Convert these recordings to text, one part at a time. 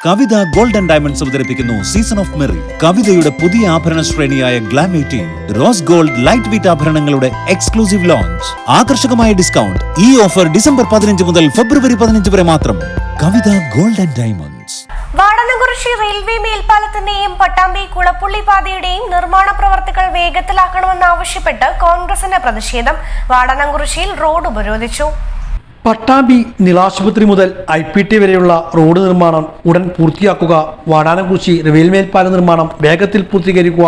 കവിത golden diamonds അവതരിപ്പിക്കുന്നു season of merry കവിതയുടെ പുതിയ ആഭരണ ശ്രേണിയായ glam eighteen rose gold light weight ആഭരണങ്ങളുടെ exclusive launch ആകർഷകമായ ഡിസ്കൗണ്ട് ഈ ഓഫർ ഡിസംബർ പതിനഞ്ച് മുതൽ ഫെബ്രുവരി പതിനഞ്ച് വരെ മാത്രം. Kavitha golden diamonds. Vadanakurissi railway മേൽപ്പാലത്തിന്റെയും Pattambi Kulappully പാതയുടെയും നിർമ്മാണ പ്രവർത്തികൾ വേഗത്തിലാക്കണമെന്നാവശ്യപ്പെട്ട് കോൺഗ്രസിന്റെ പ്രതിഷേധം വാടനംകുറിശിയിൽ റോഡ് ഉപരോധിച്ചു. പട്ടാമ്പി നിലാശുപത്രി മുതൽ ഐ പി ടി വരെയുള്ള റോഡ് നിർമ്മാണം ഉടൻ പൂർത്തിയാക്കുക വാടാനംകുറിശി റെയിൽമേൽപ്പാല നിർമ്മാണം വേഗത്തിൽ പൂർത്തീകരിക്കുക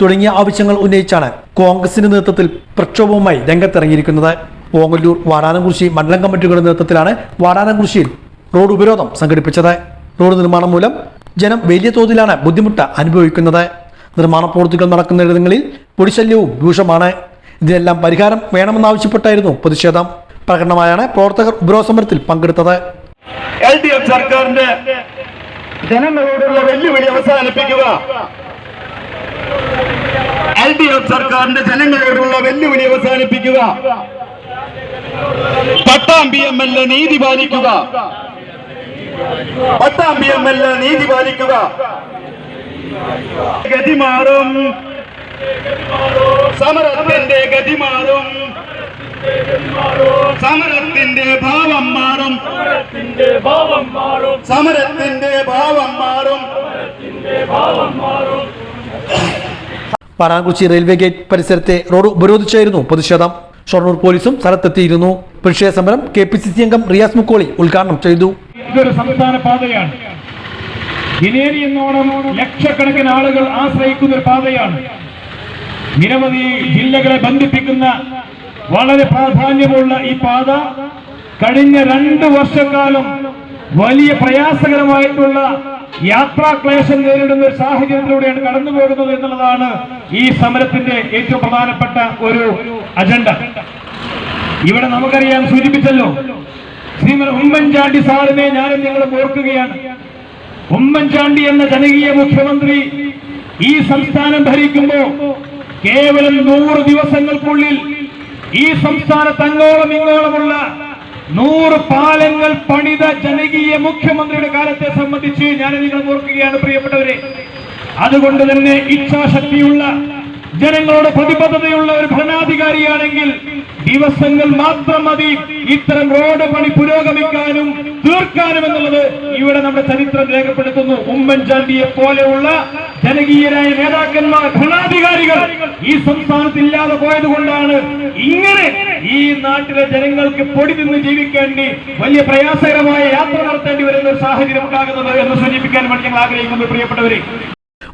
തുടങ്ങിയ ആവശ്യങ്ങൾ ഉന്നയിച്ചാണ് കോൺഗ്രസിന്റെ നേതൃത്വത്തിൽ പ്രക്ഷോഭവുമായി രംഗത്തിറങ്ങിയിരിക്കുന്നത്. ഓങ്ങല്ലൂർ വാടാനംകുറിശി മണ്ഡലം കമ്മിറ്റികളുടെ നേതൃത്വത്തിലാണ് വാടാനംകുറിശിയിൽ റോഡ് ഉപരോധം സംഘടിപ്പിച്ചത്. റോഡ് നിർമ്മാണം മൂലം ജനം വലിയ തോതിലാണ് ബുദ്ധിമുട്ട് അനുഭവിക്കുന്നത്. നിർമ്മാണ പ്രവൃത്തികൾ നടക്കുന്നിടങ്ങളിൽ പൊടിശല്യവും രൂക്ഷമാണ്. ഇതിനെല്ലാം പരിഹാരം വേണമെന്നാവശ്യപ്പെട്ടായിരുന്നു പ്രതിഷേധം. പ്രകടനമായാണ് പ്രവർത്തകർ ഉപരോസമരത്തിൽ പങ്കെടുത്തത്. എൽ ഡി എഫ് സർക്കാരിന്റെ ജനങ്ങളോടുള്ള വെല്ലുവിളി അവസാനിപ്പിക്കുക. എൽ ഡി എഫ് സർക്കാരിന്റെ ജനങ്ങളോടുള്ള വെല്ലുവിളി അവസാനിപ്പിക്കുക. പട്ടാമ്പി എം എൽ എ നീതി പാലിക്കുക. പട്ടാമ്പി എം എൽ എ നീതി പാലിക്കുക. ഗതി മാറും സമരത്തിന്റെ ഗതി മാറും സമരത്തിന്റെ ഭാവം മാറും. സമരത്തിന്റെ ഭാവം മാറും. സമരത്തിന്റെ ഭാവം മാറും. പാറാൻകുറിച്ചി റെയിൽവേ ഗേറ്റ് പരിസരത്തെ റോഡ് ഉപരോധിച്ചായിരുന്നു പ്രതിഷേധം. ഷൊർണൂർ പോലീസും സ്ഥലത്തെത്തിയിരുന്നു. പ്രതിഷേധ സമരം കെ പി സി സി അംഗം റിയാസ് മുക്കോളി ഉദ്ഘാടനം ചെയ്തു. ഇതൊരു സംസ്ഥാന പാതയാണ്. ഇനേരിയെന്നോണം എന്നോണം ലക്ഷക്കണക്കിന് ആളുകൾ ആശ്രയിക്കുന്ന ഒരു പാതയാണ്. നിരവധി ജില്ലകളെ ബന്ധിപ്പിക്കുന്ന വളരെ പ്രാധാന്യമുള്ള ഈ പാത കഴിഞ്ഞ രണ്ട് വർഷക്കാലം വലിയ പ്രയാസകരമായിട്ടുള്ള യാത്രാക്ലേശം നേരിടുന്ന ഒരു സാഹചര്യത്തിലൂടെയാണ് കടന്നു പോകുന്നത് എന്നുള്ളതാണ് ഈ സമരത്തിന്റെ ഏറ്റവും പ്രധാനപ്പെട്ട ഒരു അജണ്ട. ഇവിടെ നമുക്കറിയാം സൂചിപ്പിച്ചല്ലോ ശ്രീമൻ ഉമ്മൻചാണ്ടി സാറിനെ ഞാനും നിങ്ങളും ഓർക്കുകയാണ്. ഉമ്മൻചാണ്ടി എന്ന ജനകീയ മുഖ്യമന്ത്രി ഈ സംസ്ഥാനം ഭരിക്കുമ്പോ കേവലം നൂറ് ദിവസങ്ങൾക്കുള്ളിൽ ഈ സംസ്ഥാനത്ത് അങ്ങോളം ഇങ്ങോളമുള്ള നൂറ് പാലങ്ങൾ പണിത ജനകീയ മുഖ്യമന്ത്രിയുടെ കാലത്തെ സംബന്ധിച്ച് ഞാൻ നിങ്ങൾ ഓർക്കുകയാണ് പ്രിയപ്പെട്ടവരെ. അതുകൊണ്ട് തന്നെ ഇച്ഛാശക്തിയുള്ള ജനങ്ങളോട് പ്രതിബദ്ധതയുള്ള ഒരു ഭരണാധികാരിയാണെങ്കിൽ ദിവസങ്ങൾ മാത്രം മതി. ഇത്തരം റോഡ് പണി പുരോഗമിക്കാനും തീർക്കാനും എന്നുള്ളത് ഇവിടെ നമ്മുടെ ചരിത്രം രേഖപ്പെടുത്തുന്നു. ഉമ്മൻചാണ്ടിയെ പോലെയുള്ള ജനകീയരായ നേതാക്കന്മാർ ഭരണാധികാരികൾ ഈ സംസ്ഥാനത്ത് ഇല്ലാതെ പോയത് കൊണ്ടാണ് ഇങ്ങനെ ഈ നാട്ടിലെ ജനങ്ങൾക്ക് പൊടി നിന്ന് ജീവിക്കേണ്ടി വലിയ പ്രയാസകരമായ യാത്ര നടത്തേണ്ടി വരുന്ന ഒരു സാഹചര്യം ഉണ്ടാകുന്നത് എന്ന് സൂചിപ്പിക്കാൻ വേണ്ടി ഞങ്ങൾ ആഗ്രഹിക്കുന്നു പ്രിയപ്പെട്ടവരെ.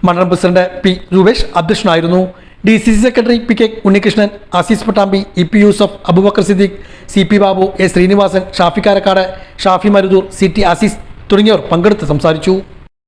മണ്ഡലം പ്രസിഡന്റ് പി രൂപേഷ് അധ്യക്ഷനായിരുന്നു. D C C secretary P K Unnikrishnan Azeez Pattambi E P Yusuf Abubakar Siddique C P Babu A Sreenivasan Shafi Karakkad Shafi Marudur C T Azeez തുടങ്ങിയവർ പങ്കെടുത്ത് സംസാരിച്ചു.